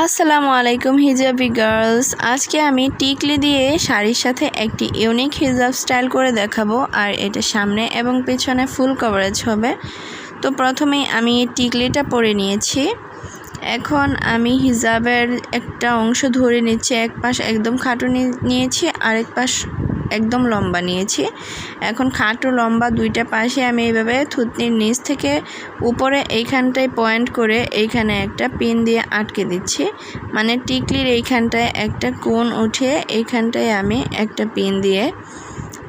আসসালামু আলাইকুম, hijabi girls আজকে আমি টিকলি দিয়ে শাড়ির সাথে একটি ইউনিক হিজাব স্টাইল করে দেখাবো, আর এটা সামনে এবং পেছনে ফুল কভারেজ হবে। তো প্রথমেই আমি টিকলিটা পরে নিয়েছি। এখন আমি হিজাবের একটা অংশ ধরে নিচ্ছি, এক পাশ একদম খাটো নিয়েছি, আরেক পাশ একদম লম্বা নিয়েছি। এখন খাটো লম্বা, দুইটা পাশে আমি এইভাবে থুতনির নিচ থেকে উপরে এইখানটায় পয়েন্ট করে এইখানে একটা পিন দিয়ে আটকে দিচ্ছি। মানে টিকলির এইখানটায় একটা কোন উঠে এইখানটায় আমি একটা পিন দিয়ে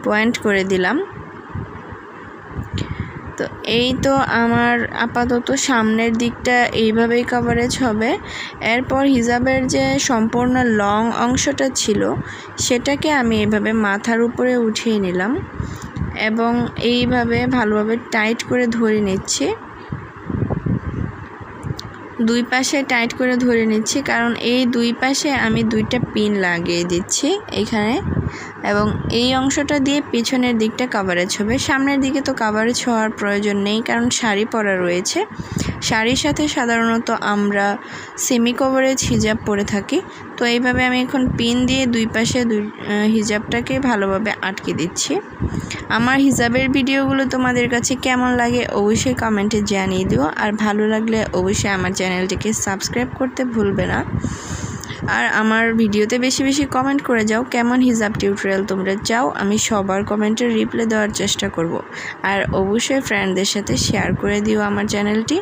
পয়েন্ট করে দিলাম। তো এই তো আমার আপাতত সামনের দিকটা এইভাবেই কভারেজ হবে। এরপর হিজাবের যে সম্পূর্ণ লং অংশটা ছিল, সেটাকে আমি এভাবে মাথার উপরে উঠিয়ে নিলাম এবং এইভাবে ভালোভাবে টাইট করে ধরে নিচ্ছি। দুই পাশে টাইট করে ধরে নিচ্ছি, কারণ এই দুই পাশে আমি দুইটা পিন লাগিয়ে দিচ্ছি এখানে। এবং এই অংশটা দিয়ে পিছনের দিকটা কাভারেজ হবে। সামনের দিকে তো কাভারেজ হওয়ার প্রয়োজন নেই, কারণ শাড়ি পরা রয়েছে। শাড়ির সাথে সাধারণত আমরা সেমি কভারেজ হিজাব পরে থাকি। তো এইভাবে আমি এখন পিন দিয়ে দুই পাশে দুই হিজাবটাকে ভালোভাবে আটকে দিচ্ছি। আমার হিজাবের ভিডিওগুলো তোমাদের কাছে কেমন লাগে অবশ্যই কমেন্টে জানিয়ে দিও। আর ভালো লাগলে অবশ্যই আমার চ্যানেলটিকে সাবস্ক্রাইব করতে ভুলবে না। আর আমার ভিডিওতে বেশি বেশি কমেন্ট করে যাও, কেমন হিজাব টিউটোরিয়াল তোমরা চাও, আমি সবার কমেন্টের রিপ্লাই দেওয়ার চেষ্টা করব। আর অবশ্যই ফ্রেন্ডদের সাথে শেয়ার করে দিও আমার চ্যানেলটি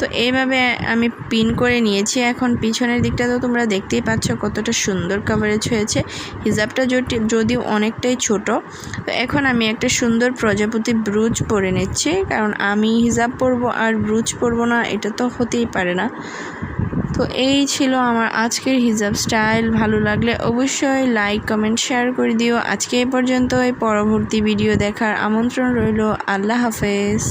তো এইভাবে আমি পিন করে নিয়েছি, এখন পিছনের দিকটা তো তোমরা দেখতেই পাচ্ছ কতটা সুন্দর কভারেজ হয়েছে। হিজাবটা যদিও অনেকটাই ছোট, তো এখন আমি একটা সুন্দর প্রজাপতি ব্রুজ পরে নিচ্ছি, কারণ আমি হিজাব পরবো আর ব্রুজ পরবো না, এটা তো হতেই পারে না। তো এই ছিল আমার আজকের হিজাব স্টাইল। ভালো লাগলে অবশ্যই লাইক কমেন্ট শেয়ার করে দিও। আজকে এই পর্যন্তই। পরবর্তী ভিডিও দেখার আমন্ত্রণ রইল। আল্লাহ হাফেজ।